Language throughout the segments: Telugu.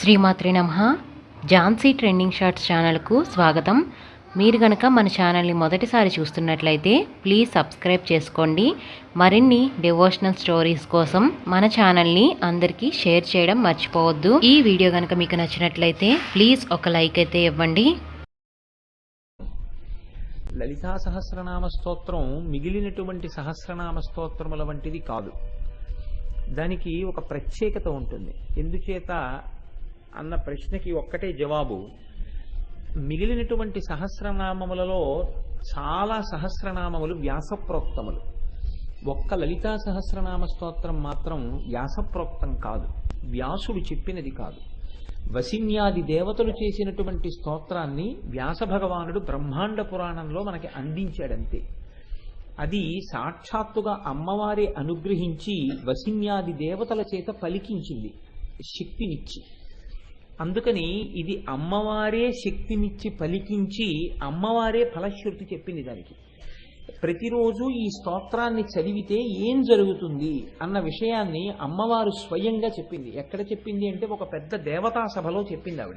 శ్రీమాత్రి నమ. ఝాన్సీ ట్రెండింగ్ షార్ట్స్ ఛానల్కు స్వాగతం. మీరు గనక మన ఛానల్ని మొదటిసారి చూస్తున్నట్లయితే ప్లీజ్ సబ్స్క్రైబ్ చేసుకోండి. మరిన్ని డివోషనల్ స్టోరీస్ కోసం మన ఛానల్ని అందరికీ షేర్ చేయడం మర్చిపోవద్దు. ఈ వీడియో కనుక మీకు నచ్చినట్లయితే ప్లీజ్ ఒక లైక్ అయితే ఇవ్వండి. లలితా సహస్రనామ స్తోత్రం మిగిలినటువంటి సహస్రనామ స్తోత్రముల వంటిది కాదు. దానికి ఒక ప్రత్యేకత ఉంటుంది. ఎందుచేత అన్న ప్రశ్నకి ఒక్కటే జవాబు. మిగిలినటువంటి సహస్రనామములలో చాలా సహస్రనామములు వ్యాసప్రోక్తములు. ఒక్క లలితా సహస్రనామ స్తోత్రం మాత్రం వ్యాసప్రోక్తం కాదు. వ్యాసుడు చెప్పినది కాదు. వసిన్యాది దేవతలు చేసినటువంటి స్తోత్రాన్ని వ్యాస భగవానుడు బ్రహ్మాండ పురాణంలో మనకి అందించాడంతే. అది సాక్షాత్తుగా అమ్మవారే అనుగ్రహించి వసిన్యాది దేవతల చేత పలికించింది. శక్తినిచ్చి. అందుకని ఇది అమ్మవారే శక్తినిచ్చి పలికించి అమ్మవారే ఫలశ్రుతి చెప్పింది దానికి. ప్రతిరోజు ఈ స్తోత్రాన్ని చదివితే ఏం జరుగుతుంది అన్న విషయాన్ని అమ్మవారు స్వయంగా చెప్పింది. ఎక్కడ చెప్పింది అంటే ఒక పెద్ద దేవతా సభలో చెప్పింది ఆవిడ.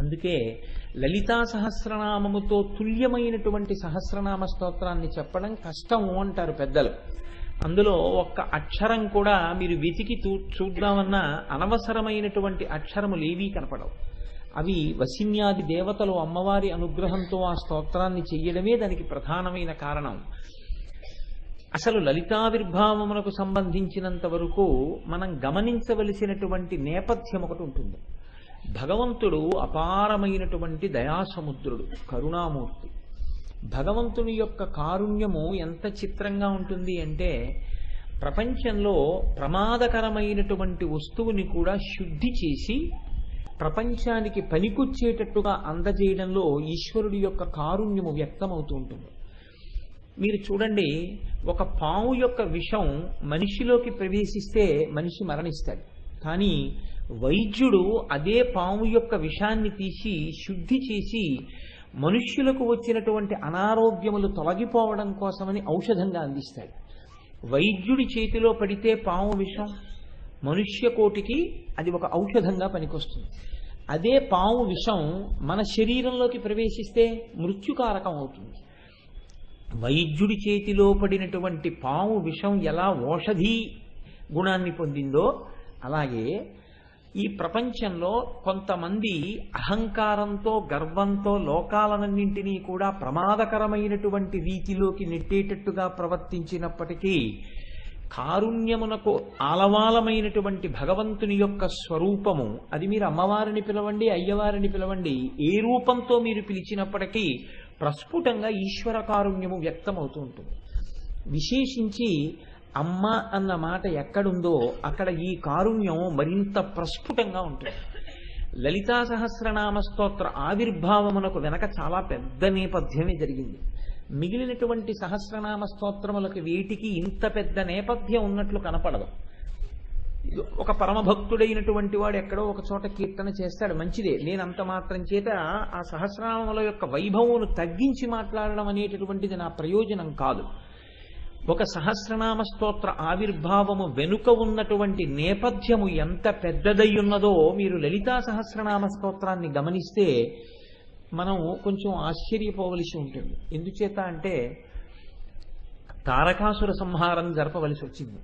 అందుకే లలితా సహస్రనామముతో తుల్యమైనటువంటి సహస్రనామ స్తోత్రాన్ని చెప్పడం కష్టం అంటారు పెద్దలు. అందులో ఒక్క అక్షరం కూడా మీరు వెతికి చూ చూద్దామన్నా అనవసరమైనటువంటి అక్షరములు ఏవీ కనపడవు. అవి వసిన్యాది దేవతలు అమ్మవారి అనుగ్రహంతో ఆ స్తోత్రాన్ని చెయ్యడమే దానికి ప్రధానమైన కారణం. అసలు లలితావిర్భావమునకు సంబంధించినంత వరకు మనం గమనించవలసినటువంటి నేపథ్యం ఒకటి ఉంటుంది. భగవంతుడు అపారమైనటువంటి దయాసముద్రుడు కరుణామూర్తి. భగవంతుని యొక్క కారుణ్యము ఎంత చిత్రంగా ఉంటుంది అంటే ప్రపంచంలో ప్రమాదకరమైనటువంటి వస్తువుని కూడా శుద్ధి చేసి ప్రపంచానికి పనికొచ్చేటట్టుగా అందజేయడంలో ఈశ్వరుడి యొక్క కారుణ్యము వ్యక్తమవుతూ ఉంటుంది. మీరు చూడండి ఒక పాము యొక్క విషం మనిషిలోకి ప్రవేశిస్తే మనిషి మరణిస్తాడు. కానీ వైద్యుడు అదే పాము యొక్క విషాన్ని తీసి శుద్ధి చేసి మనుష్యులకు వచ్చినటువంటి అనారోగ్యములు తొలగిపోవడం కోసమని ఔషధంగా అందిస్తాడు. వైద్యుడి చేతిలో పడితే పాము విషం మనుష్య కోటికి అది ఒక ఔషధంగా పనికొస్తుంది. అదే పాము విషం మన శరీరంలోకి ప్రవేశిస్తే మృత్యుకారకం అవుతుంది. వైద్యుడి చేతిలో పడినటువంటి పాము విషం ఎలా ఓషధి గుణాన్ని పొందిందో అలాగే ఈ ప్రపంచంలో కొంతమంది అహంకారంతో గర్వంతో లోకాలన్నింటినీ కూడా ప్రమాదకరమైనటువంటి రీతిలోకి నెట్టేటట్టుగా ప్రవర్తించినప్పటికీ కారుణ్యమునకు ఆలవాలమైనటువంటి భగవంతుని యొక్క స్వరూపము అది మీరు అమ్మవారిని పిలవండి అయ్యవారిని పిలవండి ఏ రూపంతో మీరు పిలిచినప్పటికీ ప్రస్ఫుటంగా ఈశ్వర కారుణ్యము వ్యక్తమవుతూ ఉంటుంది. విశేషించి అమ్మ అన్న మాట ఎక్కడుందో అక్కడ ఈ కారుణ్యం మరింత ప్రస్ఫుటంగా ఉంటుంది. లలితా సహస్రనామ స్తోత్ర ఆవిర్భావమునకు వెనక చాలా పెద్ద నేపథ్యమే జరిగింది. మిగిలినటువంటి సహస్రనామ స్తోత్రములకు వీటికి ఇంత పెద్ద నేపథ్యం ఉన్నట్లు కనపడదు. ఒక పరమభక్తుడైనటువంటి వాడు ఎక్కడో ఒక చోట కీర్తన చేస్తాడు. మంచిదే. నేను అంత మాత్రం చేత ఆ సహస్రనామముల యొక్క వైభవమును తగ్గించి మాట్లాడడం అనేటటువంటిది నా ప్రయోజనం కాదు. ఒక సహస్రనామ స్తోత్ర ఆవిర్భావము వెనుక ఉన్నటువంటి నేపథ్యము ఎంత పెద్దదై ఉన్నదో మీరు లలితా సహస్రనామ స్తోత్రాన్ని గమనిస్తే మనం కొంచెం ఆశ్చర్యపోవలసి ఉంటుంది. ఎందుచేత అంటే తారకాసుర సంహారం జరపవలసి వచ్చింది.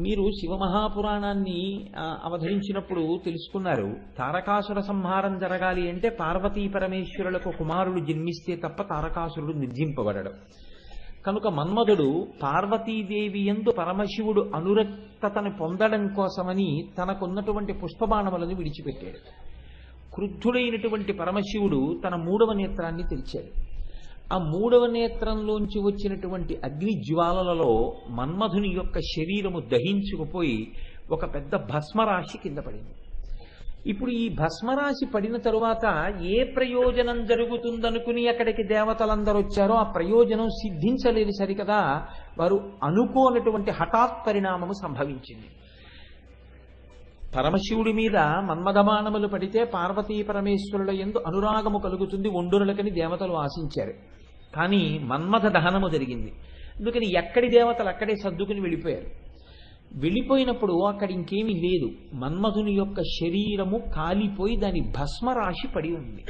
మీరు శివమహాపురాణాన్ని అవధరించినప్పుడు తెలుసుకున్నారు. తారకాసుర సంహారం జరగాలి అంటే పార్వతీ పరమేశ్వరులకు కుమారుడు జన్మిస్తే తప్ప తారకాసురుడు నిర్జింపబడడం. కనుక మన్మధుడు పార్వతీదేవి ఎందు పరమశివుడు అనురక్తతను పొందడం కోసమని తనకున్నటువంటి పుష్పబాణములను విడిచిపెట్టాడు. క్రుద్ధుడైనటువంటి పరమశివుడు తన మూడవ నేత్రాన్ని తెరిచాడు. ఆ మూడవ నేత్రంలోంచి వచ్చినటువంటి అగ్ని జ్వాలలలో మన్మధుని యొక్క శరీరము దహించుకుపోయి ఒక పెద్ద భస్మరాశి కింద పడింది. ఇప్పుడు ఈ భస్మరాశి పడిన తరువాత ఏ ప్రయోజనం జరుగుతుందనుకుని అక్కడికి దేవతలందరూ వచ్చారో ఆ ప్రయోజనం సిద్ధించలేదు సరికదా వారు అనుకోనటువంటి హఠాత్ పరిణామము సంభవించింది. పరమశివుడి మీద మన్మధమానములు పడితే పార్వతీ పరమేశ్వరుల ఎందు అనురాగము కలుగుతుంది ఒండునులకని దేవతలు ఆశించారు. కానీ మన్మథ దహనము జరిగింది. అందుకని ఎక్కడి దేవతలు అక్కడే సర్దుకుని వెళ్ళిపోయారు. వెళ్ళిపోయినప్పుడు అక్కడ ఇంకేమీ లేదు. మన్మధుని యొక్క శరీరము కాలిపోయి దాని భస్మరాశి పడి ఉంది.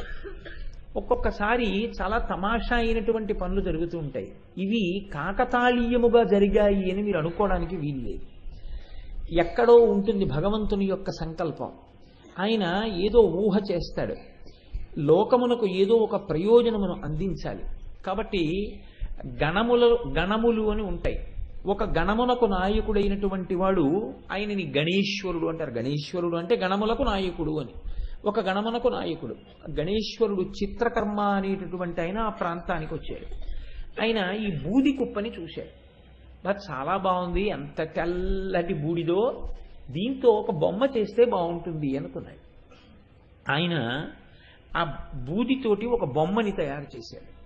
ఒక్కొక్కసారి చాలా తమాషా అయినటువంటి పనులు జరుగుతూ ఉంటాయి. ఇవి కాకతాళీయముగా జరిగాయి అని మీరు అనుకోవడానికి వీలు లేదు. ఎక్కడో ఉంటుంది భగవంతుని యొక్క సంకల్పం. ఆయన ఏదో ఊహ చేస్తాడు. లోకమునకు ఏదో ఒక ప్రయోజనమును అందించాలి. కాబట్టి గణముల గణములు అని ఉంటాయి. ఒక గణమునకు నాయకుడైనటువంటి వాడు ఆయనని గణేశ్వరుడు అంటారు. గణేశ్వరుడు అంటే గణములకు నాయకుడు అని. ఒక గణమునకు నాయకుడు. గణేశ్వరుడు చిత్రకర్మ అనేటటువంటి ఆయన ఆ ప్రాంతానికి వచ్చాడు. ఆయన ఈ బూది కుప్పని చూశాడు. బట్ చాలా బాగుంది. ఎంత తెల్లటి బూడిదో. దీంతో ఒక బొమ్మ చేస్తే బాగుంటుంది అనుకున్నాడు. ఆయన ఆ బూదితోటి ఒక బొమ్మని తయారు చేశాడు.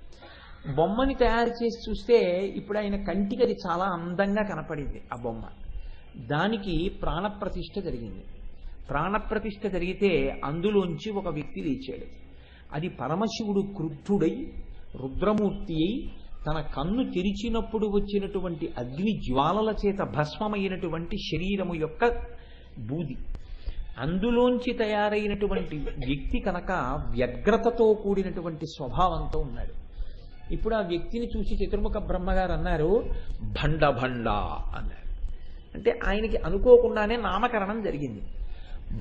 బొమ్మని తయారు చేసి చూస్తే ఇప్పుడు ఆయన కంటికి అది చాలా అందంగా కనపడింది ఆ బొమ్మ. దానికి ప్రాణప్రతిష్ఠ జరిగింది. ప్రాణప్రతిష్ఠ జరిగితే అందులోంచి ఒక వ్యక్తి లేచాడు. అది పరమశివుడు క్రుద్ధుడై రుద్రమూర్తి అయి తన కన్ను తెరిచినప్పుడు వచ్చినటువంటి అగ్ని జ్వాలల చేత భస్మమైనటువంటి శరీరము యొక్క బూది. అందులోంచి తయారైనటువంటి వ్యక్తి కనుక వ్యగ్రతతో కూడినటువంటి స్వభావంతో ఉన్నాడు. ఇప్పుడు ఆ వ్యక్తిని చూసి చతుర్ముఖ బ్రహ్మగారు అన్నారు భండ భండ అన్నారు. అంటే ఆయనకి అనుకోకుండానే నామకరణం జరిగింది.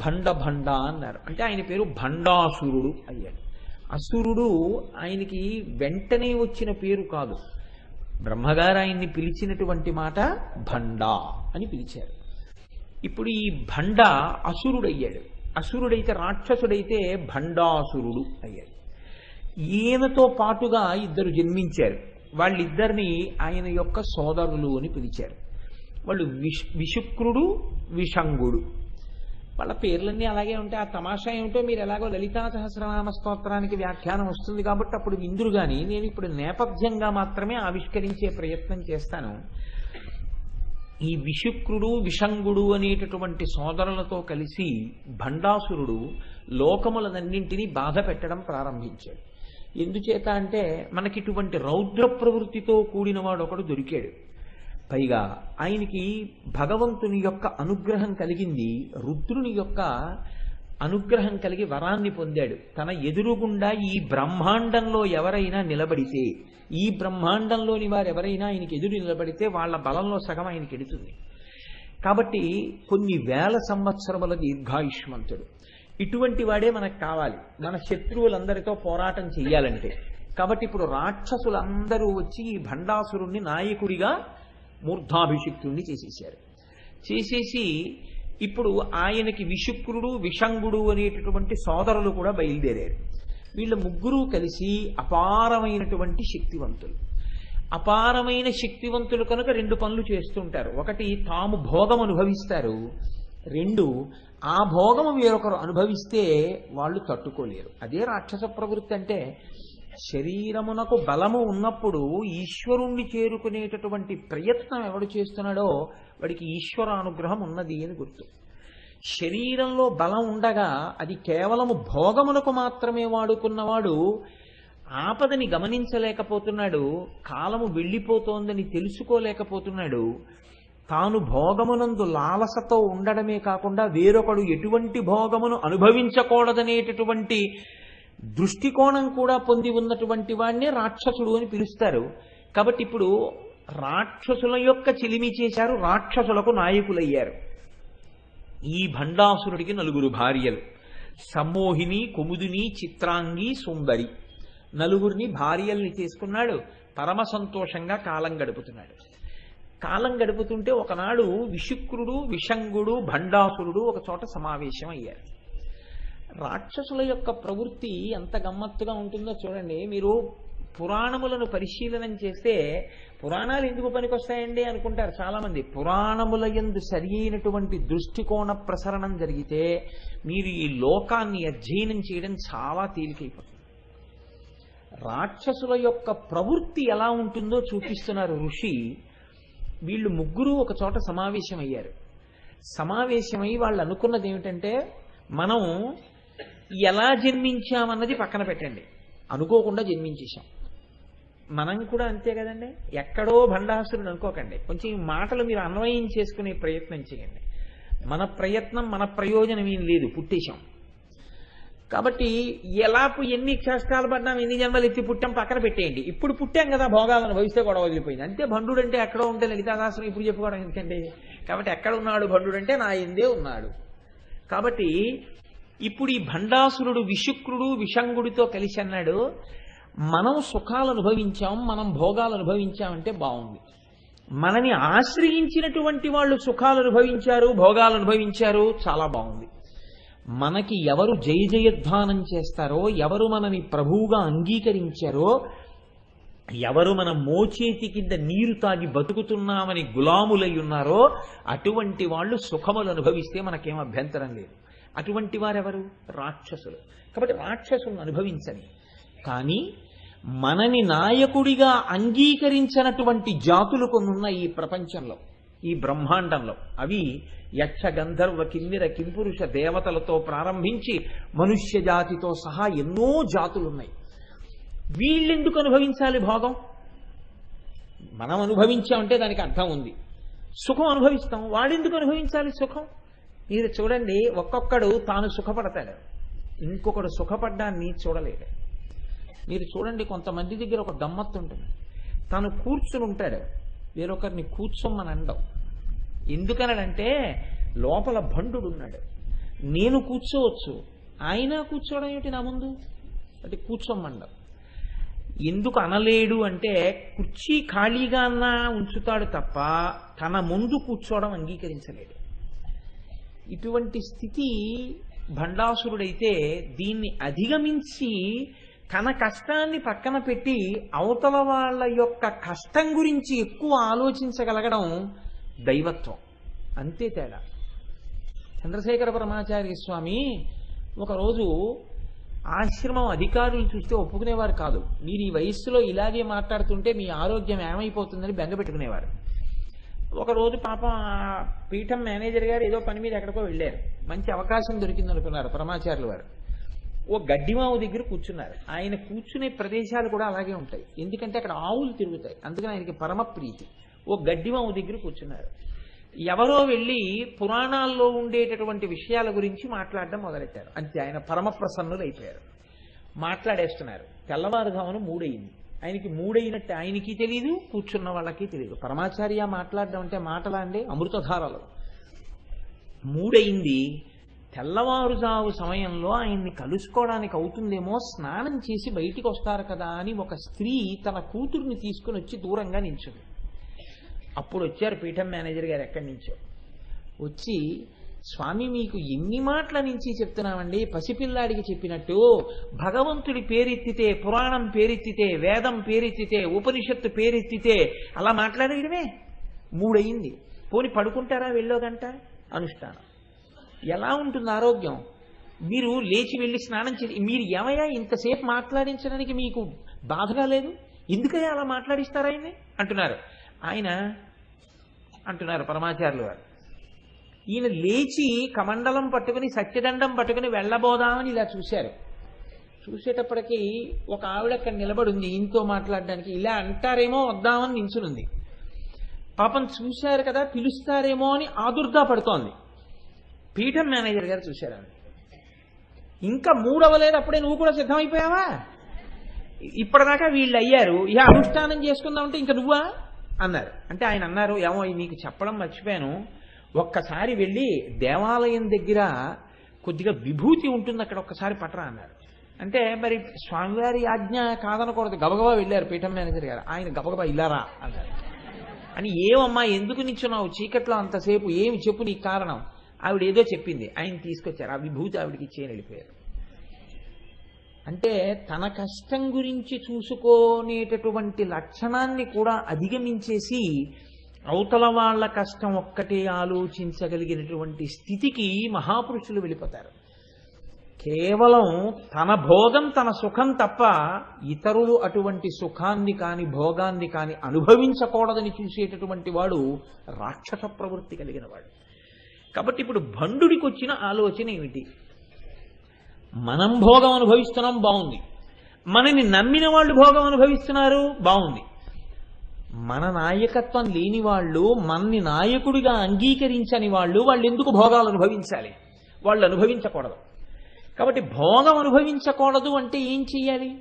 భండ భండ అన్నారు. అంటే ఆయన పేరు భండాసురుడు అయ్యాడు. అసురుడు ఆయనకి వెంటనే వచ్చిన పేరు కాదు. బ్రహ్మగారు ఆయన్ని పిలిచినటువంటి మాట భండ అని పిలిచారు. ఇప్పుడు ఈ భండ అసురుడయ్యాడు. అసురుడైతే రాక్షసుడైతే భండాసురుడు అయ్యాడు. ఈయనతో పాటుగా ఇద్దరు జన్మించారు. వాళ్ళిద్దరిని ఆయన యొక్క సోదరులు అని పిలిచారు. వాళ్ళు విష్ విషుక్రుడు విషంగుడు. వాళ్ళ పేర్లన్నీ అలాగే ఉంటాయి. ఆ తమాషా ఏమిటో మీరు ఎలాగో లలితా సహస్రనామ స్తోత్రానికి వ్యాఖ్యానం వస్తుంది కాబట్టి అప్పుడు విందురు కానీ నేను ఇప్పుడు నేపథ్యంగా మాత్రమే ఆవిష్కరించే ప్రయత్నం చేస్తాను. ఈ విషుక్రుడు విషంగుడు అనేటటువంటి సోదరులతో కలిసి భండాసురుడు లోకములనన్నింటినీ బాధ పెట్టడం ప్రారంభించాడు. ఎందుచేత అంటే మనకి ఇటువంటి రౌద్ర ప్రవృత్తితో కూడిన వాడు ఒకడు దొరికాడు. పైగా ఆయనకి భగవంతుని యొక్క అనుగ్రహం కలిగింది రుద్రుని యొక్క అనుగ్రహం కలిగి వరాన్ని పొందాడు. తన ఎదురుగుండా ఈ బ్రహ్మాండంలో ఎవరైనా నిలబడితే ఈ బ్రహ్మాండంలోని వారు ఎవరైనా ఆయనకి ఎదురు నిలబడితే వాళ్ళ బలంలో సగం ఆయనకి ఎడుతుంది. కాబట్టి కొన్ని వేల సంవత్సరముల దీర్ఘాయుష్మంతుడు. ఇటువంటి వాడే మనకు కావాలి. మన శత్రువులందరితో పోరాటం చెయ్యాలంటే. కాబట్టి ఇప్పుడు రాక్షసులందరూ వచ్చి ఈ భండాసురుణ్ణి నాయకుడిగా మూర్ధాభిషిక్తుణ్ణి చేసేసారు చేసేసి ఇప్పుడు ఆయనకి విషుక్రుడు విషంగుడు అనేటటువంటి సోదరులు కూడా బయలుదేరారు. వీళ్ళ ముగ్గురు కలిసి అపారమైనటువంటి శక్తివంతులు. అపారమైన శక్తివంతులు కనుక రెండు పనులు చేస్తుంటారు. ఒకటి తాము భోగం అనుభవిస్తారు. రెండు ఆ భోగము వేరొకరు అనుభవిస్తే వాళ్ళు తట్టుకోలేరు. అదే రాక్షస ప్రవృత్తి అంటే శరీరమునకు బలము ఉన్నప్పుడు ఈశ్వరుణ్ణి చేరుకునేటటువంటి ప్రయత్నం ఎవడు చేస్తున్నాడో వాడికి ఈశ్వర అనుగ్రహం ఉన్నది అని గుర్తు. శరీరంలో బలం ఉండగా అది కేవలము భోగమునకు మాత్రమే వాడుకున్నవాడు ఆపదని గమనించలేకపోతున్నాడు కాలము వెళ్ళిపోతోందని తెలుసుకోలేకపోతున్నాడు తాను భోగమునందు లాలసతో ఉండడమే కాకుండా వేరొకడు ఎటువంటి భోగమును అనుభవించకూడదనేటటువంటి దృష్టికోణం కూడా పొంది ఉన్నటువంటి వాడినే రాక్షసుడు అని పిలుస్తారు. కాబట్టి ఇప్పుడు రాక్షసుల యొక్క చిలిమి చేశారు రాక్షసులకు నాయకులయ్యారు. ఈ భండాసురుడికి నలుగురు భార్యలు. సమ్మోహిని కుముదిని చిత్రాంగి సుందరి. నలుగురిని భార్యల్ని చేసుకున్నాడు పరమ సంతోషంగా కాలం గడుపుతున్నాడు. కాలం గడుపుతుంటే ఒకనాడు విషుక్రుడు విషంగుడు భండాసురుడు ఒక చోట సమావేశం అయ్యారు. రాక్షసుల యొక్క ప్రవృత్తి ఎంత గమ్మత్తుగా ఉంటుందో చూడండి. మీరు పురాణములను పరిశీలనం చేస్తే పురాణాలు ఎందుకు పనికొస్తాయండి అనుకుంటారు చాలా మంది పురాణముల ఎందు సరి అయినటువంటి దృష్టికోణ ప్రసరణం జరిగితే మీరు ఈ లోకాన్ని అధ్యయనం చేయడం చాలా తేలికైపోతుంది. రాక్షసుల యొక్క ప్రవృత్తి ఎలా ఉంటుందో చూపిస్తున్నారు ఋషి. వీళ్ళు ముగ్గురు ఒక చోట సమావేశమయ్యారు. సమావేశమై వాళ్ళు అనుకున్నది ఏమిటంటే మనం ఎలా జన్మించామన్నది పక్కన పెట్టండి. అనుకోకుండా జన్మించేశాం. మనం కూడా అంతే కదండి? ఎక్కడో భండాసురుడు అనుకోకండి. కొంచెం ఈ మాటలు మీరు అన్వయం చేసుకునే ప్రయత్నం చేయండి. మన ప్రయత్నం మన ప్రయోజనం ఏం లేదు. పుట్టేశాం. కాబట్టి ఎలాపు ఎన్ని కష్టాలు పడ్డాం ఎన్ని జన్మలు ఎత్తి పుట్టాం పక్కన పెట్టేయండి. ఇప్పుడు పుట్టాం కదా భోగాలను భవిస్తే గొడవ వదిలిపోయింది. అంతే భండు అంటే ఎక్కడో ఉంటే లలితాదాసనం ఇప్పుడు చెప్పుకోవడం ఎందుకండి? కాబట్టి ఎక్కడ ఉన్నాడు భండు అంటే నా ఎందే ఉన్నాడు. కాబట్టి ఇప్పుడు ఈ భండాసురుడు విశుక్రుడు విషంగుడితో కలిసి అన్నాడు మనం సుఖాలు అనుభవించాం మనం భోగాలు అనుభవించామంటే బాగుంది. మనని ఆశ్రయించినటువంటి వాళ్ళు సుఖాలు అనుభవించారు భోగాలు అనుభవించారు చాలా బాగుంది. మనకి ఎవరు జయ జయధ్వానం చేస్తారో ఎవరు మనని ప్రభువుగా అంగీకరించారో ఎవరు మన మోచేతి కింద నీరు తాగి బతుకుతున్నామని గులాములై ఉన్నారో అటువంటి వాళ్ళు సుఖములు అనుభవిస్తే మనకేం అభ్యంతరం లేదు. అటువంటి వారెవరు? రాక్షసులు. కాబట్టి రాక్షసులను అనుభవించని. కానీ మనని నాయకుడిగా అంగీకరించినటువంటి జాతులు కొన్ని ఉన్నాయి ఈ ప్రపంచంలో. ఈ బ్రహ్మాండంలో. అవి యక్ష గంధర్వ కిందిర కింపురుష దేవతలతో ప్రారంభించి మనుష్య జాతితో సహా ఎన్నో జాతులున్నాయి. వీళ్ళెందుకు అనుభవించాలి భోగం? మనం అనుభవించామంటే దానికి అర్థం ఉంది. సుఖం అనుభవిస్తాం. వాడెందుకు అనుభవించాలి సుఖం? మీరు చూడండి ఒక్కొక్కడు తాను సుఖపడతాడు. ఇంకొకడు సుఖపడ్డాన్ని చూడలేడు. మీరు చూడండి కొంతమంది దగ్గర ఒక గమ్మత్తు ఉంటుంది తను కూర్చుని ఉంటాడు వేరొకరిని కూర్చోమని అండం ఎందుకనడంటే లోపల భండుడు ఉన్నాడు నేను కూర్చోవచ్చు. ఆయన కూర్చోవడం ఏమిటి నా ముందు? అంటే కూర్చోమండం ఎందుకు అనలేడు అంటే కుర్చీ ఖాళీగా అన్నా ఉంచుతాడు తప్ప తన ముందు కూర్చోవడం అంగీకరించలేడు ఇటువంటి స్థితి భండాసురుడైతే దీన్ని అధిగమించి తన కష్టాన్ని పక్కన పెట్టి అవతల వాళ్ళ యొక్క కష్టం గురించి ఎక్కువ ఆలోచించగలగడం దైవత్వం. అంతే తేడా. చంద్రశేఖర పరమాచార్య స్వామి ఒకరోజు ఆశ్రమం అధికారులు చూస్తే ఒప్పుకునేవారు కాదు. మీరు ఈ వయస్సులో ఇలాగే మాట్లాడుతుంటే మీ ఆరోగ్యం ఏమైపోతుందని బెంగ పెట్టుకునేవారు. ఒకరోజు పాపం ఆ పీఠం మేనేజర్ గారు ఏదో పని మీద ఎక్కడికో వెళ్ళారు. మంచి అవకాశం దొరికింది అనుకున్నారు వారు. ఓ గడ్డిమావు దగ్గర కూర్చున్నారు. ఆయన కూర్చునే ప్రదేశాలు కూడా అలాగే ఉంటాయి. ఎందుకంటే అక్కడ ఆవులు తిరుగుతాయి. అందుకని ఆయనకి పరమ ప్రీతి. ఓ గడ్డిమావు దగ్గర కూర్చున్నారు. ఎవరో వెళ్ళి పురాణాల్లో ఉండేటటువంటి విషయాల గురించి మాట్లాడడం మొదలెట్టారు. అంతే ఆయన పరమ ప్రసన్నులు అయిపోయారు. మాట్లాడేస్తున్నారు. తెల్లవారుజామున మూడయింది. ఆయనకి మూడైనట్టు ఆయనకి తెలియదు కూర్చున్న వాళ్ళకి తెలియదు పరమాచార్య మాట్లాడడం అంటే మాటలా అండి అమృతధారలు. మూడైంది తెల్లవారుజావు సమయంలో ఆయన్ని కలుసుకోవడానికి అవుతుందేమో స్నానం చేసి బయటికి వస్తారు కదా అని ఒక స్త్రీ తన కూతుర్ని తీసుకుని వచ్చి దూరంగా నించుంది. అప్పుడు వచ్చారు పీఠం మేనేజర్ గారు ఎక్కడి నుంచో. వచ్చి స్వామి మీకు ఎన్ని మాటల నుంచి చెప్తున్నామండి? పసిపిల్లాడికి చెప్పినట్టు భగవంతుడి పేరెత్తితే పురాణం పేరెత్తితే వేదం పేరెత్తితే ఉపనిషత్తు పేరెత్తితే అలా మాట్లాడేయడమే. మూడయింది. పోని పడుకుంటారా వెళ్ళో గంట అనుష్ఠానం. ఎలా ఉంటుంది ఆరోగ్యం? మీరు లేచి వెళ్ళి స్నానం చేసి మీరు ఏమయ్యా ఇంతసేపు మాట్లాడించడానికి మీకు బాధగా లేదు? ఎందుకయ్యా అలా మాట్లాడిస్తారా ఆయన్ని? అంటున్నారు. ఆయన అంటున్నారు పరమాచార్యులు వారు ఈయన లేచి కమండలం పట్టుకుని సత్యదండం పట్టుకుని వెళ్ళబోదామని ఇలా చూశారు. చూసేటప్పటికీ ఒక ఆవిడ అక్కడ నిలబడి ఉంది ఈయనతో మాట్లాడడానికి. ఇలా అంటారేమో వద్దామని నించునుంది. పాపం చూశారు కదా పిలుస్తారేమో అని ఆదుర్దా పడుతోంది పీఠం మేనేజర్ గారు చూశారు ఆవిడ. ఇంకా మూడవలేదు అప్పుడే నువ్వు కూడా సిద్ధమైపోయావా? ఇప్పటిదాకా వీళ్ళు అయ్యారు. ఇక అనుష్ఠానం చేసుకుందామంటే ఇంకా నువ్వా? అన్నారు. అంటే ఆయన అన్నారు ఏమో నీకు చెప్పడం మర్చిపోయాను. ఒక్కసారి వెళ్ళి దేవాలయం దగ్గర కొద్దిగా విభూతి ఉంటుంది అక్కడ ఒక్కసారి పట్టరా అన్నారు. అంటే మరి స్వామివారి ఆజ్ఞ కాదనకూడదు. గబగబా వెళ్ళారు పీఠం మేనేజర్ గారు. ఆయన గబగబా ఇల్లారా? అన్నారు. అని ఏమమ్మా ఎందుకు నిచ్చున్నావు చీకట్లో అంతసేపు ఏమి చెప్పు నీకు కారణం? ఆవిడ ఏదో చెప్పింది. ఆయన తీసుకొచ్చారు. ఆ విభూతి ఆవిడకి ఇచ్చేయని వెళ్ళిపోయారు. అంటే తన కష్టం గురించి చూసుకోనేటటువంటి లక్షణాన్ని కూడా అధిగమించేసి అవతల వాళ్ళ కష్టం ఒక్కటే ఆలోచించగలిగినటువంటి స్థితికి మహాపురుషులు వెళ్ళిపోతారు. కేవలం తన భోగం తన సుఖం తప్ప ఇతరులు అటువంటి సుఖాన్ని కాని భోగాన్ని కాని అనుభవించకూడదని చూసేటటువంటి వాడు రాక్షస ప్రవృత్తి కలిగిన వాడు. కాబట్టి ఇప్పుడు భండుడికి వచ్చిన ఆలోచన ఏమిటి? మనం భోగం అనుభవిస్తున్నాం బాగుంది మనని నమ్మిన వాళ్ళు భోగం అనుభవిస్తున్నారు బాగుంది మన నాయకత్వం లేని వాళ్ళు మనని నాయకుడిగా అంగీకరించని వాళ్ళు వాళ్ళు ఎందుకు భోగాలు అనుభవించాలి? వాళ్ళు అనుభవించకూడదు. కాబట్టి భోగం అనుభవించకూడదు అంటే ఏం చెయ్యాలి?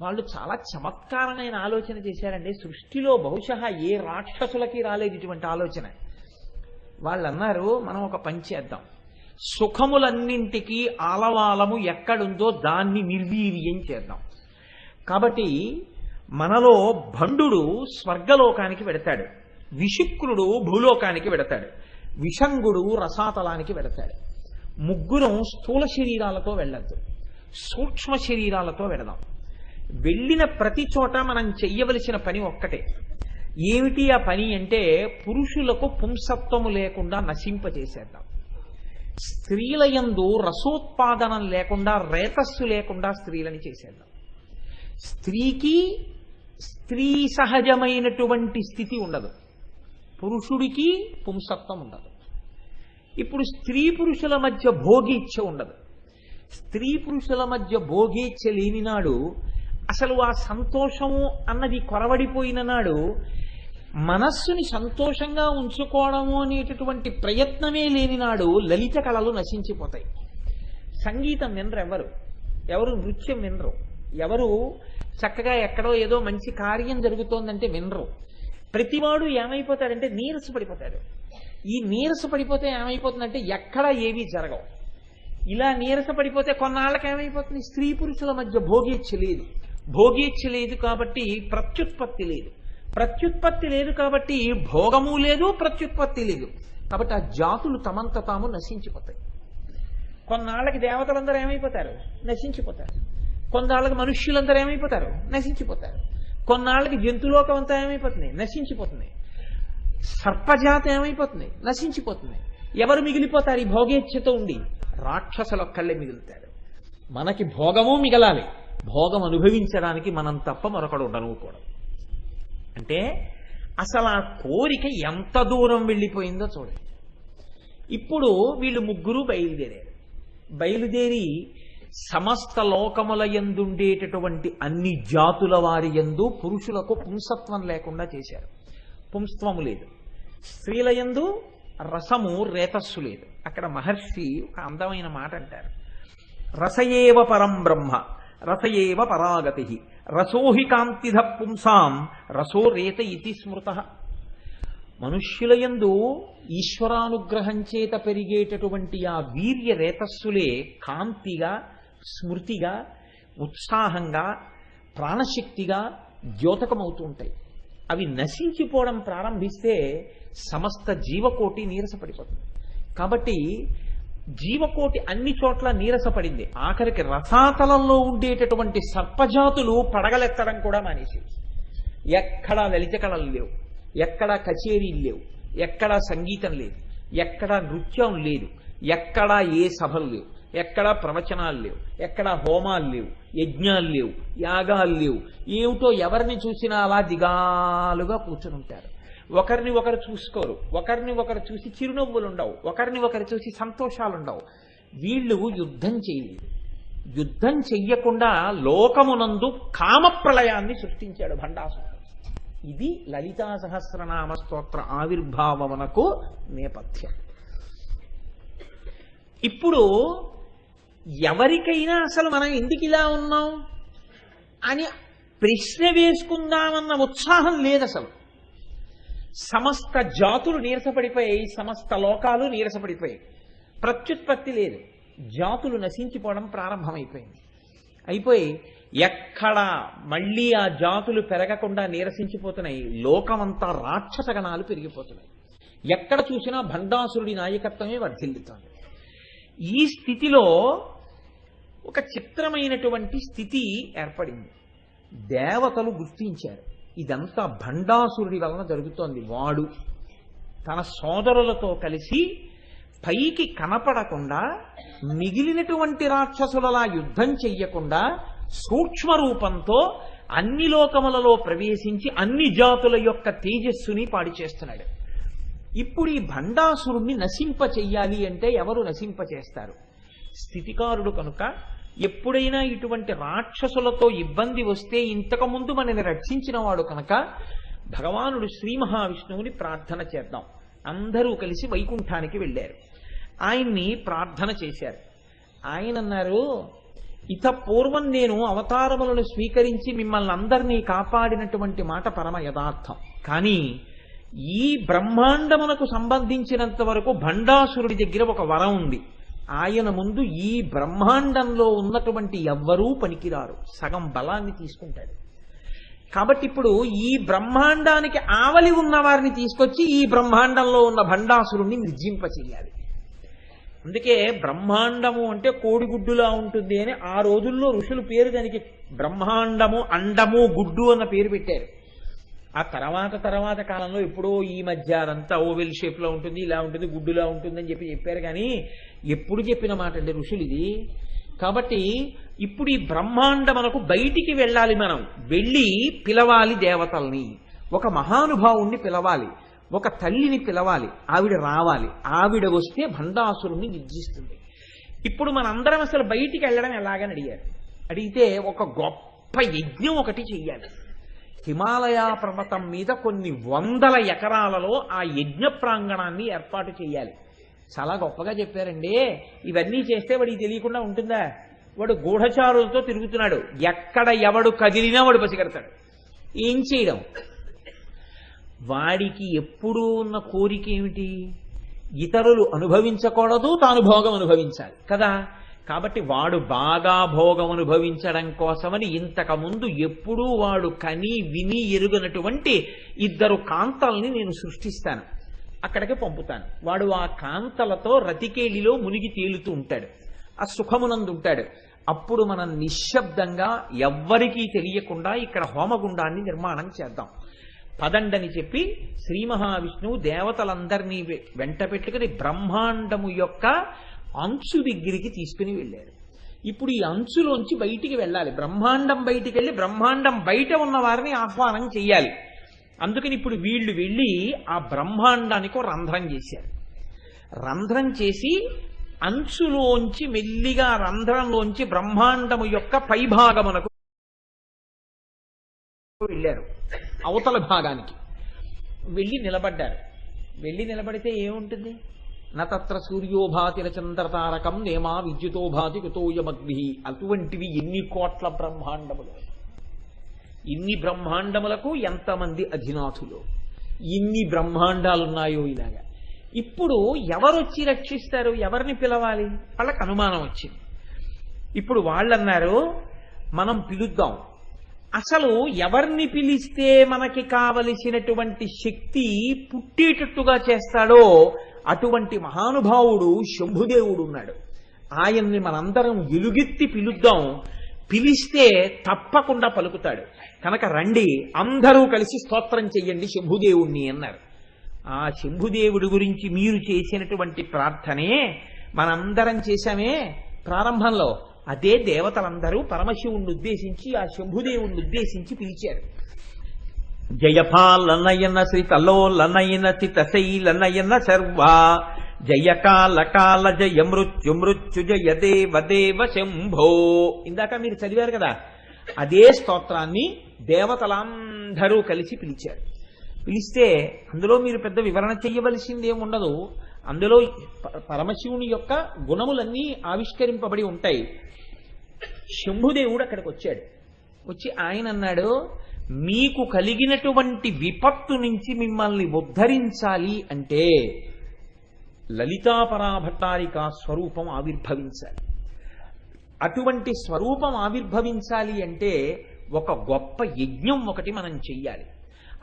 వాళ్ళు చాలా చమత్కారమైన ఆలోచన చేశారండి. సృష్టిలో బహుశా ఏ రాక్షసులకి రాలేదు ఇటువంటి ఆలోచన. వాళ్ళు అన్నారు మనం ఒక పని చేద్దాం. సుఖములన్నింటికీ ఆలవాలము ఎక్కడుందో దాన్ని నిర్వీర్యం చేద్దాం. కాబట్టి మనలో భండుడు స్వర్గలోకానికి వెడతాడు. విషుక్రుడు భూలోకానికి వెడతాడు. విషంగుడు రసాతలానికి వెడతాడు. ముగ్గురం స్థూల శరీరాలతో వెళ్ళద్దు. సూక్ష్మ శరీరాలతో వెడదాం. వెళ్ళిన ప్రతి చోట మనం చెయ్యవలసిన పని ఒక్కటే. ఏమిటి ఆ పని అంటే పురుషులకు పుంసత్వము లేకుండా నశింపజేసేద్దాం. స్త్రీల యందు రసోత్పాదనం లేకుండా రేతస్సు లేకుండా స్త్రీలని చేసేద్దాం. స్త్రీకి స్త్రీ సహజమైనటువంటి స్థితి ఉండదు. పురుషుడికి పుంసత్వం ఉండదు. ఇప్పుడు స్త్రీ పురుషుల మధ్య భోగీచ్ఛ ఉండదు. స్త్రీ పురుషుల మధ్య భోగీచ్ఛ లేని నాడు అసలు ఆ సంతోషము అన్నది కొరవడిపోయిన నాడు మనస్సుని సంతోషంగా ఉంచుకోవడము అనేటటువంటి ప్రయత్నమే లేని నాడు లలిత కళలు నశించిపోతాయి. సంగీతం వినరు ఎవరు? ఎవరు నృత్యం వినరు ఎవరు చక్కగా ఎక్కడో ఏదో మంచి కార్యం జరుగుతోందంటే వినరు. ప్రతివాడు ఏమైపోతాడంటే నీరసపడిపోతాడు ఈ నీరసపడిపోతే ఏమైపోతుందంటే ఎక్కడ ఏమీ జరగవు. ఇలా నీరసపడిపోతే కొన్నాళ్ళకి ఏమైపోతుంది? స్త్రీ పురుషుల మధ్య భోగేచ్ఛ లేదు. భోగేచ్ఛ లేదు కాబట్టి ప్రత్యుత్పత్తి లేదు. ప్రత్యుత్పత్తి లేదు కాబట్టి భోగము లేదు ప్రత్యుత్పత్తి లేదు. కాబట్టి ఆ జాతులు తమంత తాము నశించిపోతాయి. కొన్నాళ్ళకి దేవతలందరూ ఏమైపోతారు? నశించిపోతారు. కొన్నాళ్ళకి మనుష్యులందరూ ఏమైపోతారు? నశించిపోతారు. కొన్నాళ్ళకి జంతులోకం అంతా ఏమైపోతుంది? నశించిపోతుంది. సర్పజాతి ఏమైపోతుంది? నశించిపోతుంది. ఎవరు మిగిలిపోతారు? ఈ భోగేచ్ఛతో ఉండి రాక్షసుల ఒక్కళ్ళే మిగులుతారు. మనకి భోగము మిగలాలి. భోగం అనుభవించడానికి మనం తప్ప మరొకడు ఉండనుకోవడం అంటే అసలు ఆ కోరిక ఎంత దూరం వెళ్ళిపోయిందో చూడండి ఇప్పుడు వీళ్ళు ముగ్గురు బయలుదేరారు. బయలుదేరి సమస్త లోకముల ఎందుండేటటువంటి అన్ని జాతుల వారి ఎందు పురుషులకు పుంసత్వం లేకుండా చేశారు. పుంస్త్వము లేదు. స్త్రీల యందు రసము రేతస్సు లేదు. అక్కడ మహర్షి ఒక అందమైన మాట అంటారు. రసయేవ పరం బ్రహ్మ రసయేవ పరాగతి. రసోహి కాంతిధ పుంసాం రసో రేత ఇతి స్మృత. మనుష్యులయందు ఈశ్వరానుగ్రహం చేత పెరిగేటటువంటి ఆ వీర్య రేతస్సులే కాంతిగా స్మృతిగా ఉత్సాహంగా ప్రాణశక్తిగా ద్యోతకమవుతూ ఉంటాయి అవి నశించిపోవడం ప్రారంభిస్తే సమస్త జీవకోటి నీరసపడిపోతుంది. కాబట్టి జీవకోటి అన్ని చోట్ల నీరసపడింది. ఆఖరికి రసాతలంలో ఉండేటటువంటి సర్పజాతులు పడగలెత్తడం కూడా మానేసి ఎక్కడా లలితకళలు లేవు. ఎక్కడా కచేరీలు లేవు. ఎక్కడా సంగీతం లేదు. ఎక్కడా నృత్యం లేదు. ఎక్కడా ఏ సభలు లేవు. ఎక్కడా ప్రవచనాలు లేవు. ఎక్కడా హోమాలు లేవు. యజ్ఞాలు లేవు. యాగాలు లేవు. ఏమిటో ఎవరిని చూసినా అలా దిగాలుగా కూర్చుని ఉంటారు. ఒకరిని ఒకరు చూసుకోరు. ఒకరిని ఒకరు చూసి చిరునవ్వులు ఉండవు ఒకరిని ఒకరు చూసి సంతోషాలు ఉండవు వీళ్ళు యుద్ధం చేయలేదు యుద్ధం చెయ్యకుండా లోకమునందు కామప్రళయాన్ని సృష్టించాడు భండాసురుడు ఇది లలితా సహస్రనామ స్తోత్ర ఆవిర్భావమునకు నేపథ్యం. ఇప్పుడు ఎవరికైనా అసలు మనం ఎందుకు ఇలా ఉన్నాం? అని ప్రశ్న వేసుకుందామన్న ఉత్సాహం లేదు అసలు సమస్త జాతులు నీరసపడిపోయాయి సమస్త లోకాలు నీరసపడిపోయాయి. ప్రత్యుత్పత్తి లేదు. జాతులు నశించిపోవడం ప్రారంభమైపోయింది. అయిపోయి ఎక్కడ మళ్ళీ ఆ జాతులు పెరగకుండా నీరసించిపోతున్నాయి. లోకమంతా రాక్షసగణాలు పెరిగిపోతున్నాయి. ఎక్కడ చూసినా భండాసురుడి నాయకత్వమే వర్ధిల్లుతోంది. ఈ స్థితిలో ఒక చిత్రమైనటువంటి స్థితి ఏర్పడింది. దేవతలు గుర్తించారు. ఇదంతా భండాసురుడి వలన జరుగుతోంది. వాడు తన సోదరులతో కలిసి పైకి కనపడకుండా మిగిలినటువంటి రాక్షసులలా యుద్ధం చెయ్యకుండా సూక్ష్మ రూపంతో అన్ని లోకములలో ప్రవేశించి అన్ని జాతుల యొక్క తేజస్సుని పాడి చేస్తున్నాడు. ఇప్పుడు ఈ భండాసురుణ్ణి నశింప చెయ్యాలి అంటే ఎవరు నశింప చేస్తారు? స్థితికారుడు కనుక ఎప్పుడైనా ఇటువంటి రాక్షసులతో ఇబ్బంది వస్తే ఇంతకుముందు మనని రక్షించిన వాడు కనుక భగవానుడు శ్రీ మహావిష్ణువుని ప్రార్థన చేద్దాం. అందరూ కలిసి వైకుంఠానికి వెళ్ళారు. ఆయన్ని ప్రార్థన చేశారు. ఆయన అన్నారు ఇత పూర్వం నేను అవతారములను స్వీకరించి మిమ్మల్ని అందరినీ కాపాడినటువంటి మాట పరమ యథార్థం. కానీ ఈ బ్రహ్మాండమునకు సంబంధించినంత వరకు భండాసురుడి దగ్గర ఒక వరం ఉంది. ఆయన ముందు ఈ బ్రహ్మాండంలో ఉన్నటువంటి ఎవ్వరూ పనికిరారు. సగం బలాన్ని తీసుకుంటాడు. కాబట్టి ఇప్పుడు ఈ బ్రహ్మాండానికి ఆవలి ఉన్న వారిని తీసుకొచ్చి ఈ బ్రహ్మాండంలో ఉన్న భండాసురుణ్ణి నిర్జింపచేయాలి. అందుకే బ్రహ్మాండము అంటే కోడిగుడ్డులా ఉంటుంది అని ఆ రోజుల్లో ఋషులు పేరు దానికి బ్రహ్మాండము అండము గుడ్డు అన్న పేరు పెట్టారు. ఆ తర్వాత తర్వాత కాలంలో ఎప్పుడో ఈ మధ్య అదంతా ఓవెల్ షేప్లో ఉంటుంది ఇలా ఉంటుంది గుడ్డులా ఉంటుంది అని చెప్పి చెప్పారు కానీ ఎప్పుడు చెప్పిన మాట అండి ఋషులు ఇది? కాబట్టి ఇప్పుడు ఈ బ్రహ్మాండ మనకు బయటికి వెళ్ళాలి మనం. వెళ్ళి పిలవాలి దేవతల్ని. ఒక మహానుభావుణ్ణి పిలవాలి. ఒక తల్లిని పిలవాలి. ఆవిడ రావాలి. ఆవిడ వస్తే భండాసురుణ్ణి నిర్జిస్తుంది. ఇప్పుడు మనందరం అసలు బయటికి వెళ్ళడం ఎలాగని అడిగారు? అడిగితే ఒక గొప్ప యజ్ఞం ఒకటి చెయ్యాలి. హిమాలయ పర్వతం మీద కొన్ని వందల ఎకరాలలో ఆ యజ్ఞ ప్రాంగణాన్ని ఏర్పాటు చేయాలి. చాలా గొప్పగా చెప్పారండి. ఇవన్నీ చేస్తే వాడికి తెలియకుండా ఉంటుందా? వాడు గూఢచారులతో తిరుగుతున్నాడు. ఎక్కడ ఎవడు కదిలినా వాడు పసిగడతాడు. ఏం చేయడం? వాడికి ఎప్పుడూ ఉన్న కోరిక ఏమిటి? ఇతరులు అనుభవించకూడదు తాను భోగం అనుభవించాలి. కదా? కాబట్టి వాడు బాగా భోగం అనుభవించడం కోసమని ఇంతకుముందు ఎప్పుడూ వాడు కని విని ఎరుగనటువంటి ఇద్దరు కాంతల్ని నేను సృష్టిస్తాను. అక్కడికి పంపుతాను. వాడు ఆ కాంతలతో రతికేలిలో మునిగి తేలుతూ ఉంటాడు. ఆ సుఖమునందు ఉంటాడు. అప్పుడు మనం నిశ్శబ్దంగా ఎవ్వరికీ తెలియకుండా ఇక్కడ హోమగుండాన్ని నిర్మాణం చేద్దాం. పదండని చెప్పి శ్రీ మహావిష్ణువు దేవతలందరినీ వెంట పెట్టుకుని బ్రహ్మాండము యొక్క అంచు దగ్గరికి తీసుకుని వెళ్ళారు. ఇప్పుడు ఈ అంచులోంచి బయటికి వెళ్ళాలి. బ్రహ్మాండం బయటికి వెళ్ళి బ్రహ్మాండం బయట ఉన్న వారిని ఆహ్వానం చెయ్యాలి. అందుకని ఇప్పుడు వీళ్ళు వెళ్ళి ఆ బ్రహ్మాండానికి రంధ్రం చేశారు. రంధ్రం చేసి అంచులోంచి మెల్లిగా రంధ్రంలోంచి బ్రహ్మాండము యొక్క పైభాగమునకు వెళ్ళారు. అవతల భాగానికి. వెళ్ళి నిలబడ్డారు. వెళ్ళి నిలబడితే ఏముంటుంది? నత్ర సూర్యోభాతిన చంద్రతారకం నేమా విద్యుతోభాతి కుతోయమగ్ని అటువంటివి ఎన్ని కోట్ల బ్రహ్మాండములు. ఇన్ని బ్రహ్మాండములకు ఎంతమంది అధినాథులు? ఇన్ని బ్రహ్మాండాలున్నాయో ఇలాగా. ఇప్పుడు ఎవరొచ్చి రక్షిస్తారు? ఎవరిని పిలవాలి? వాళ్ళకి అనుమానం వచ్చింది. ఇప్పుడు వాళ్ళన్నారు మనం పిలుద్దాం. అసలు ఎవరిని పిలిస్తే మనకి కావలసినటువంటి శక్తి పుట్టేటట్టుగా చేస్తాడో అటువంటి మహానుభావుడు శంభుదేవుడు ఉన్నాడు ఆయన్ని మనందరం ఎలుగెత్తి పిలుద్దాం. పిలిస్తే తప్పకుండా పలుకుతాడు. కనుక రండి అందరూ కలిసి స్తోత్రం చెయ్యండి శంభుదేవుణ్ణి అన్నారు. ఆ శంభుదేవుడి గురించి మీరు చేసినటువంటి ప్రార్థనే మనందరం చేశామే. ప్రారంభంలో అదే దేవతలందరూ పరమశివుణ్ణి ఉద్దేశించి ఆ శంభుదేవుణ్ణి ఉద్దేశించి పిలిచారు. జయపాలనయన శ్రీతలోలనయన చితశైలనయన శర్వా జయ కాల జయ మృత్యు మృత్యు జయ దేవ దేవ శంభో ఇందాక మీరు చదివారు కదా అదే స్తోత్రాన్ని దేవతలందరూ కలిసి పిలిచారు. పిలిస్తే అందులో మీరు పెద్ద వివరణ చెయ్యవలసింది ఏముండదు అందులో ప- పరమశివుని యొక్క గుణములన్నీ ఆవిష్కరింపబడి ఉంటాయి. శంభుదేవుడు అక్కడికి వచ్చాడు వచ్చి ఆయన అన్నాడు మీకు కలిగినటువంటి విపత్తు నుంచి మిమ్మల్ని ఉద్ధరించాలి అంటే లలితాపరాభట్టారిక స్వరూపం ఆవిర్భవించాలి. అటువంటి స్వరూపం ఆవిర్భవించాలి అంటే ఒక గొప్ప యజ్ఞం ఒకటి మనం చెయ్యాలి.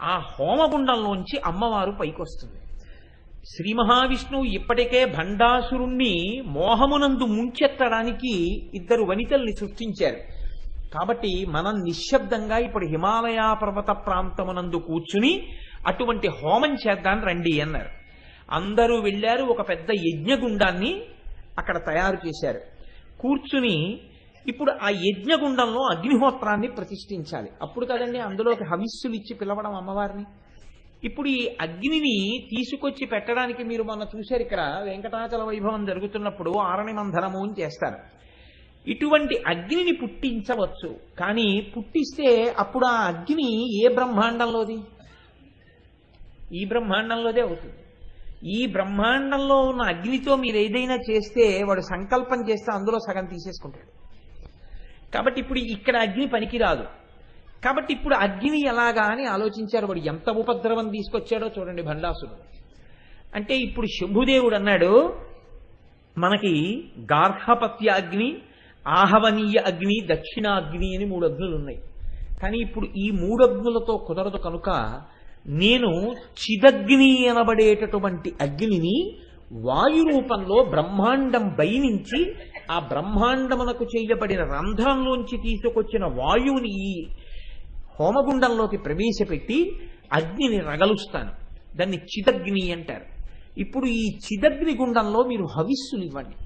ఆ హోమగుండంలోంచి అమ్మవారు పైకొస్తుంది. శ్రీ మహావిష్ణువు ఇప్పటికే భండాసురుణ్ణి మోహమునందు ముంచెత్తడానికి ఇద్దరు వనితల్ని సృష్టించారు. కాబట్టి మనం నిశ్శబ్దంగా ఇప్పుడు హిమాలయ పర్వత ప్రాంతమునందు కూర్చుని అటువంటి హోమం చేద్దాం రండి అన్నారు. అందరూ వెళ్ళారు ఒక పెద్ద యజ్ఞగుండాన్ని అక్కడ తయారు చేశారు. కూర్చుని ఇప్పుడు ఆ యజ్ఞగుండంలో అగ్నిహోత్రాన్ని ప్రతిష్ఠించాలి. అప్పుడు కదండి అందులోకి హవిస్సులు ఇచ్చి పిలవడం అమ్మవారిని. ఇప్పుడు ఈ అగ్నిని తీసుకొచ్చి పెట్టడానికి మీరు మొన్న చూశారు ఇక్కడ వెంకటాచల వైభవం జరుగుతున్నప్పుడు ఆరణి మంధనము అని చేస్తారు. ఇటువంటి అగ్నిని పుట్టించవచ్చు. కానీ పుట్టిస్తే అప్పుడు ఆ అగ్ని ఏ బ్రహ్మాండంలోది? ఈ బ్రహ్మాండంలోదే అవుతుంది. ఈ బ్రహ్మాండంలో ఉన్న అగ్నితో మీరు ఏదైనా చేస్తే వాడు సంకల్పం చేస్తే అందులో సగం తీసేసుకుంటాడు. కాబట్టి ఇప్పుడు ఇక్కడ అగ్ని పనికిరాదు. కాబట్టి ఇప్పుడు అగ్ని ఎలాగా అని ఆలోచించారు వాడు. ఎంత ఉపద్రవం తీసుకొచ్చాడో చూడండి భండాసుడు అంటే ఇప్పుడు శంభుదేవుడు అన్నాడు మనకి గార్హపత్య అగ్ని ఆహవనీయ అగ్ని దక్షిణాగ్ని అని మూడు అగ్నులు ఉన్నాయి కానీ ఇప్పుడు ఈ మూడు అగ్నులతో కుదరదు కనుక నేను చిదగ్ని అనబడేటటువంటి అగ్నిని వాయు రూపంలో బ్రహ్మాండం బయనించి ఆ బ్రహ్మాండమునకు చేయబడిన రంధ్రంలోంచి తీసుకొచ్చిన వాయువుని ఈ హోమగుండంలోకి ప్రవేశపెట్టి అగ్నిని రగలుస్తాను. దాన్ని చిదగ్ని అంటారు. ఇప్పుడు ఈ చిదగ్ని గుండంలో మీరు హవిస్సులు ఇవ్వండి.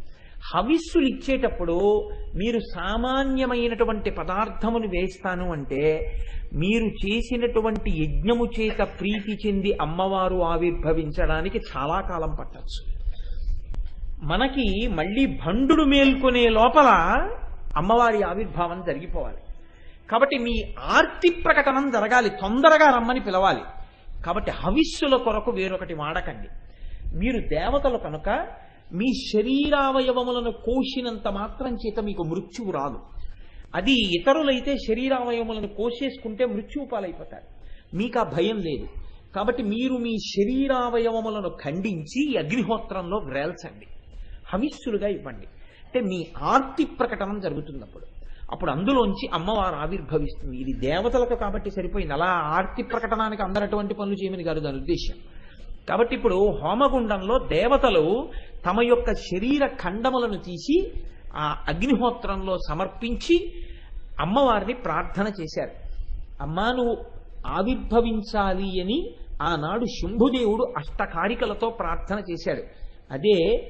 హవిస్సులు ఇచ్చేటప్పుడు మీరు సామాన్యమైనటువంటి పదార్థమును వేస్తాను అంటే మీరు చేసినటువంటి యజ్ఞము చేత ప్రీతి చెంది అమ్మవారు ఆవిర్భవించడానికి చాలా కాలం పట్టచ్చు. మనకి మళ్ళీ భండుడు మేల్కొనే లోపల అమ్మవారి ఆవిర్భావం జరిగిపోవాలి. కాబట్టి మీ ఆర్తి ప్రకటనం జరగాలి తొందరగా రమ్మని పిలవాలి. కాబట్టి హవిస్సుల కొరకు వేరొకటి వాడకండి. మీరు దేవతలు కనుక మీ శరీరావయవములను కోసినంత మాత్రం చేత మీకు మృత్యువు రాదు. అది ఇతరులైతే శరీరావయవములను కోసేసుకుంటే మృత్యువు పాలైపోతారు. మీకు ఆ భయం లేదు. కాబట్టి మీరు మీ శరీరావయవములను ఖండించి అగ్నిహోత్రంలో వ్రేల్చండి. హవిస్సులుగా ఇవ్వండి. అంటే మీ ఆర్తి ప్రకటన జరుగుతుంది అప్పుడు. అందులోంచి అమ్మవారు ఆవిర్భవిస్తుంది. ఇది దేవతలకు కాబట్టి సరిపోయింది. అలా ఆర్తి ప్రకటనానికి అందరటువంటి పనులు చేయమని గారు దాని ఉద్దేశం కాబట్టి ఇప్పుడు హోమగుండంలో దేవతలు తమ యొక్క శరీర ఖండములను తీసి ఆ అగ్నిహోత్రంలో సమర్పించి అమ్మవారిని ప్రార్థన చేశారు. అమ్మా నువ్వు ఆవిర్భవించాలి అని ఆనాడు శంభుదేవుడు అష్టకారికలతో ప్రార్థన చేశాడు. అదే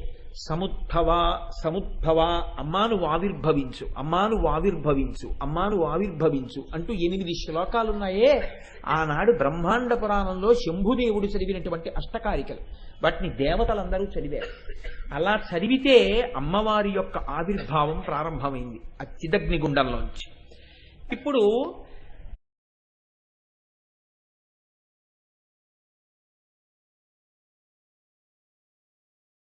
సముద్భవ సముద్భవ అమ్మాను ఆవిర్భవించు అమ్మాను ఆవిర్భవించు అమ్మాను ఆవిర్భవించు అంటూ ఎనిమిది శ్లోకాలున్నాయే. ఆనాడు బ్రహ్మాండ పురాణంలో శంభుదేవుడు చదివినటువంటి అష్టకారికలు. వాటిని దేవతలందరూ చదివారు. అలా చదివితే అమ్మవారి యొక్క ఆవిర్భావం ప్రారంభమైంది ఆ చిదగ్నిగుండంలోంచి ఇప్పుడు